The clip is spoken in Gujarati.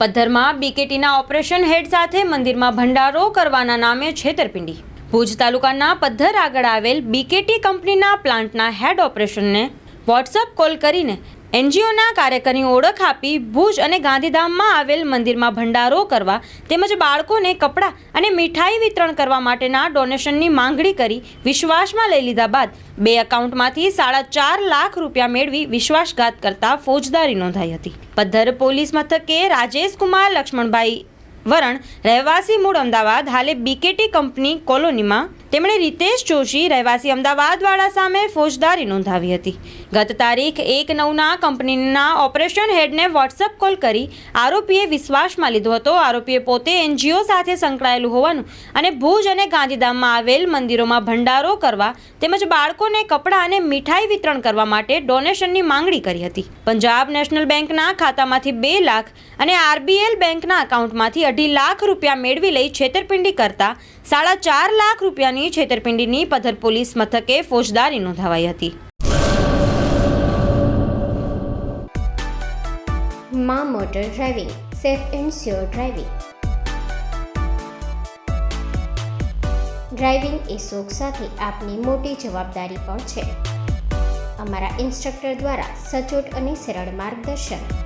પદ્ધરમાં બીકેટીના ઓપરેશન હેડ સાથે મંદિરમાં ભંડારો કરવાના નામે છેતરપિંડી. ભુજ તાલુકાના પદ્ધર આગળ આવેલ બીકેટી કંપનીના પ્લાન્ટના હેડ ઓપરેશનને વોટ્સઅપ કોલ કરીને એનજીઓના કાર્યકરની ઓળખ આપી ભુજ અને ગાંધીધામમાં આવેલ મંદિરમાં ભંડારો કરવા તેમજ બાળકોને કપડાં અને મીઠાઈ વિતરણ કરવા માટેના ડોનેશનની માંગણી કરી વિશ્વાસમાં લઈ લીધા બાદ બે એકાઉન્ટમાંથી સાડા ચાર લાખ રૂપિયા મેળવી વિશ્વાસઘાત કરતા ફોજદારી નોંધાઈ હતી. પદ્ધર પોલીસ મથકે રાજેશ કુમાર, લક્ષ્મણભાઈ વરણ, રહેવાસી મૂળ અમદાવાદ, હાલે બીકેટી કંપની કોલોનીમાં તેમણે રીતેશ જોશી રહેવાસી અમદાવાદવાળા સામે ફોજદારી નોંધાવી હતી. ગત તારીખ એક નવના કંપનીના ઓપરેશન હેડને વોટ્સઅપ કોલ કરી આરોપીએ વિશ્વાસમાં લીધો હતો. આરોપીએ પોતે એનજીઓ સાથે સંકળાયેલું હોવાનું અને ભુજ અને ગાંધીધામમાં આવેલ મંદિરોમાં ભંડારો કરવા તેમજ બાળકોને કપડાં અને મીઠાઈ વિતરણ કરવા માટે ડોનેશનની માંગણી કરી હતી. પંજાબ નેશનલ બેંકના ખાતામાંથી બે લાખ અને આરબીએલ બેંકના એકાઉન્ટમાંથી અઢી લાખ રૂપિયા મેળવી લઈ છેતરપિંડી કરતા સાડા ચાર લાખ રૂપિયાની છેતરપિંડીની પદ્ધર પોલીસ મથકે ફોજદારી નોંધાવાઈ હતી. મા motor driving, safe and sure driving. Driving એ શોખ સાથે આપની મોટી જવાબદારી પણ છે. અમારા ઇન્સ્ટ્રક્ટર દ્વારા સચોટ અને સરળ માર્ગદર્શન.